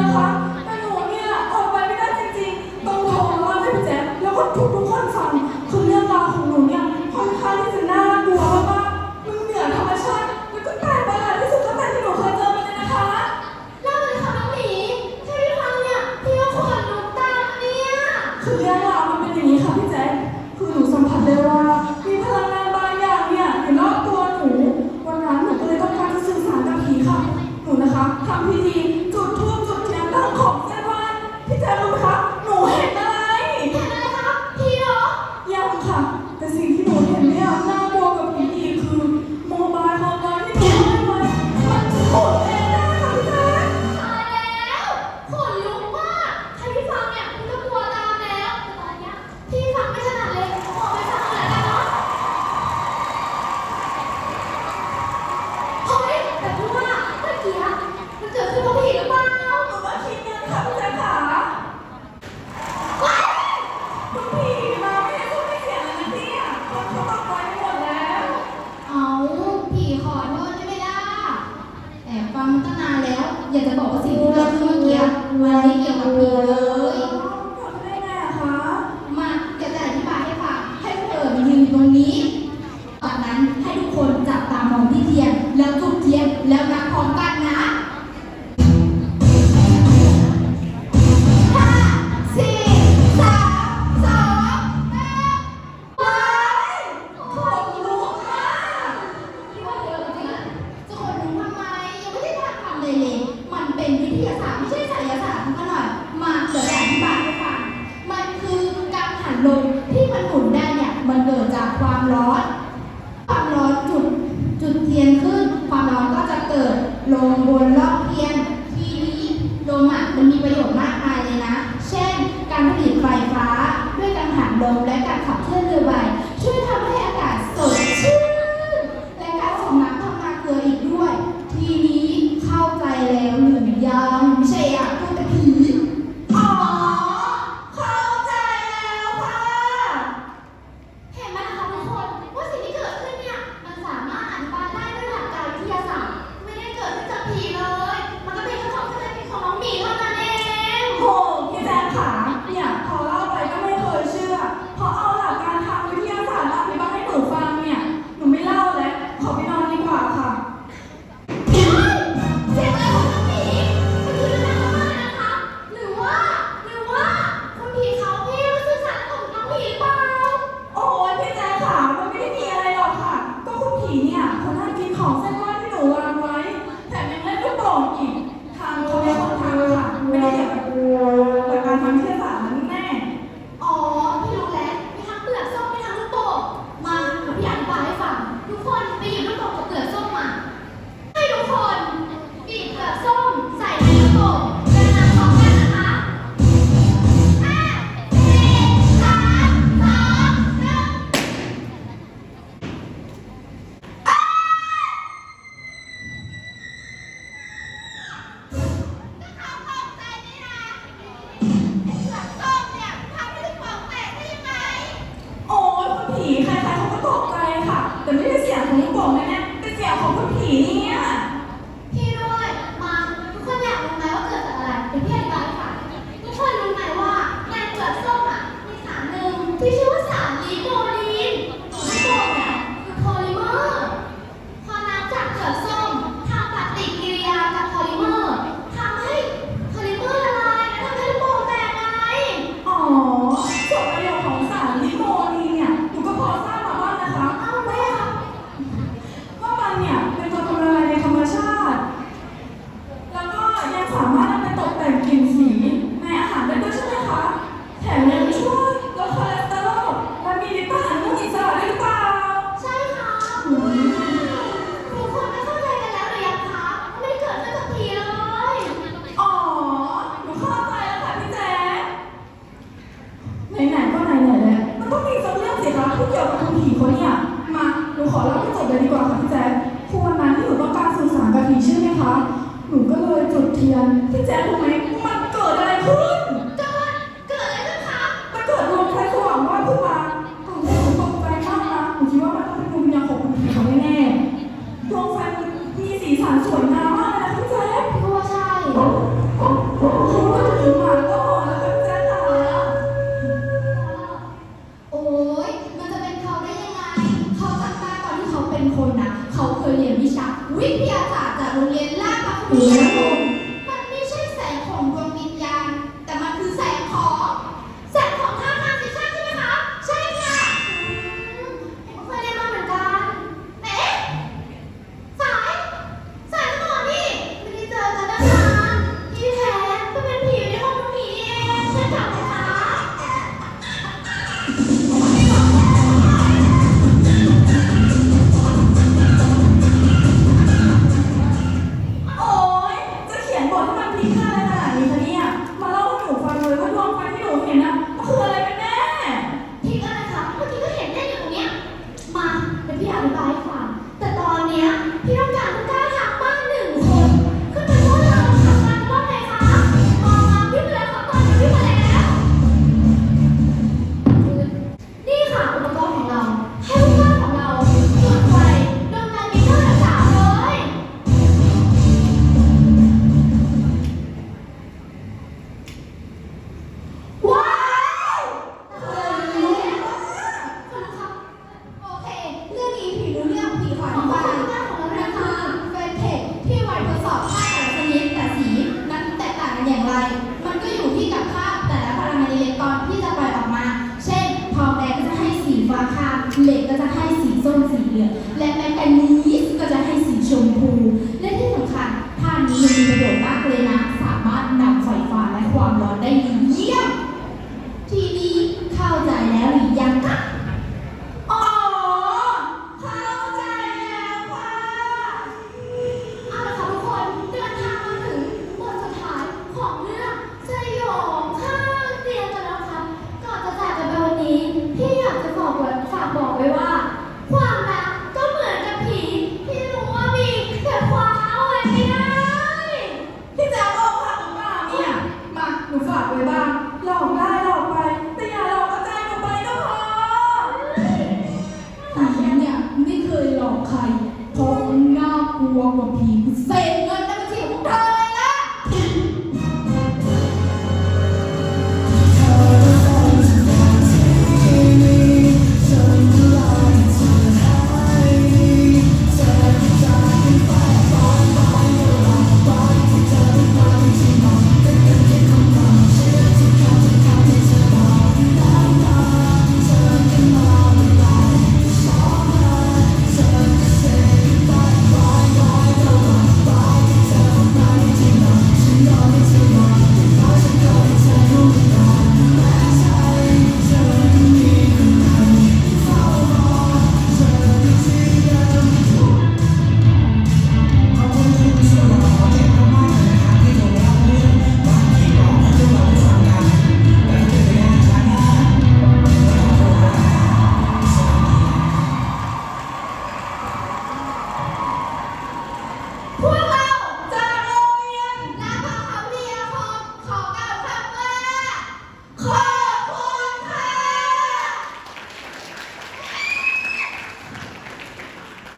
นะคะหนูเนี่ยออกไปไม่ได้จริงๆต้องทนร้อนพี่แจ๊คแล้วก็ทุกๆคนฟังคือเรื่องราวของหนูเนี่ยค่อนข้างที่จะน่ากลัวมากมันเหนือธรรมชาติแล้วก็แปลกปรลาที่สุดตั้แต่หนูเคยเจอมาเลยนะคะ เล่าเลยค่ะน้งหมีที่พี่ฟังเนี่ยพี่ก็คน้ตาเนี่ย คือเรื่องราวมันเป็นอย่างนี้ค่ะพี่แจ๊คคือหนูสัมผัสได้ว่า กสิบเรื่องเมื่อกี้วันที่เกี่ยวกับปีเลย พี่แจ๊ครู้ไหมมันเกิดอะไรขึ้น เกิด เกิดอะไรขึ้นคะมันเกิดลมใช้สว่างว่าขึ้นมาผมตกใจมากนะผมคิดว่ามันต้องเป็นดวงวิญญาณของคุณผีเขาแน่ๆดวงไฟมีสีสันสวยมาก không ไร มันก็อยู่ที่กับค่าแต่ละพลังงานอิเล็กตรอนที่จะปล่อยออกมา เช่นทองแดงก็จะให้สีฟ้าค่ะเหล็กก็จะให้สีส้มสีเหลือง rua aqui. Senhor,